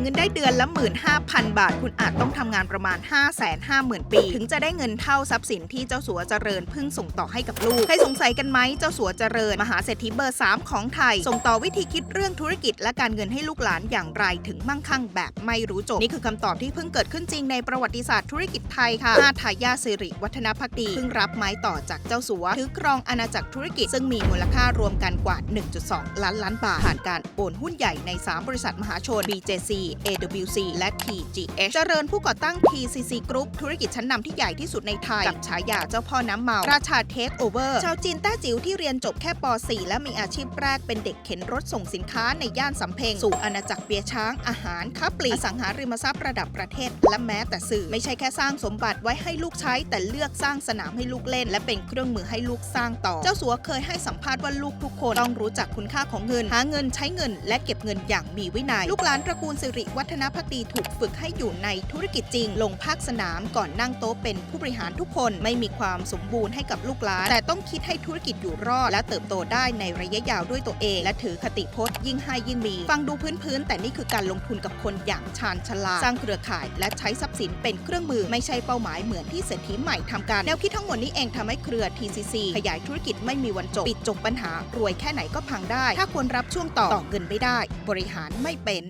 เงินได้เดือนละ 15,000 บาท คุณอาจต้องทำงานประมาณ 550,000 ปี ถึงจะได้เงินเท่าทรัพย์สินที่เจ้าสัวเจริญเพึ่งส่งต่อให้กับลูก ใครสงสัยกันไหมเจ้าสัวเจริญ มหาเศรษฐีเบอร์ 3 ของไทย ส่งต่อวิธีคิดเรื่องธุรกิจและการเงินให้ลูกหลานอย่างไรถึงมั่งคั่งแบบไม่รู้จบ นี่คือคำตอบที่เพิ่งเกิดขึ้นจริงในประวัติศาสตร์ธุรกิจไทยค่ะอาทายาสิริวัฒนพักดีเพิ่งรับไม้ต่อจากเจ้าสัวถือครองอาณาจักรธุรกิจซึ่งมีมูลค่ารวมกันกว่า 1.2 ล้านล้านบาทผ่านการโอนหุ้นใหญ่ใน 3 บริษัทมหาชน BJC AWC และ TGH เจริญผู้ก่อตั้ง TCC Group ธุรกิจชั้นนำที่ใหญ่ที่สุดในไทย กับฉายาเจ้าพ่อน้ำเมา ราชาเทคโอเวอร์ ชาวจีนแต้จิ๋วที่เรียนจบแค่ป .4 และมีอาชีพแรกเป็นเด็กเข็นรถส่งสินค้าในย่านสำเพ็ง สู่อาณาจักรเบียช้างอาหารค้าปลีกอสังหาริมทรัพย์ระดับประเทศ และแม้แต่สื่อไม่ใช่แค่สร้างสมบัติไว้ให้ลูกใช้ แต่เลือกสร้างสนามให้ลูกเล่น และเป็นเครื่องมือให้ลูกสร้างต่อ เจ้าสัวเคยให้สัมภาษณ์ว่าลูกทุกคนต้องรู้จักคุณค่าของเงิน หาเงินใช้เงิน และเก็บเงินอย่างมีวินัย ลูกหลานตระกูลสิริวัฒนพตีถูกฝึกให้อยู่ในธุรกิจจริง ลงภาคสนามก่อนนั่งโต๊ะเป็นผู้บริหารทุกคนไม่มีความสมบูรณ์ให้กับลูกหลาน แต่ต้องคิดให้ธุรกิจอยู่รอด และเติบโตได้ในระยะยาวด้วยตัวเอง และถือคติพจน์ยิ่งให้ยิ่งมี ฟังดูพื้นๆแต่นี่คือการลงทุนกับคนอย่างชาญฉลาดสร้างเครือข่าย และใช้ทรัพย์สินเป็นเครื่องมือไม่ใช่เป้าหมายเหมือนที่เศรษฐีใหม่ทำกันแนวคิดทั้งหมดนี้เองทำให้เครือ TCC ขยายธุรกิจไม่มีวันจบปิดจบปัญหารวยแค่ไหนก็พังได้ ถ้าควรรับช่วงต่อต่อเงินไม่ได้ บริหารไม่เป็น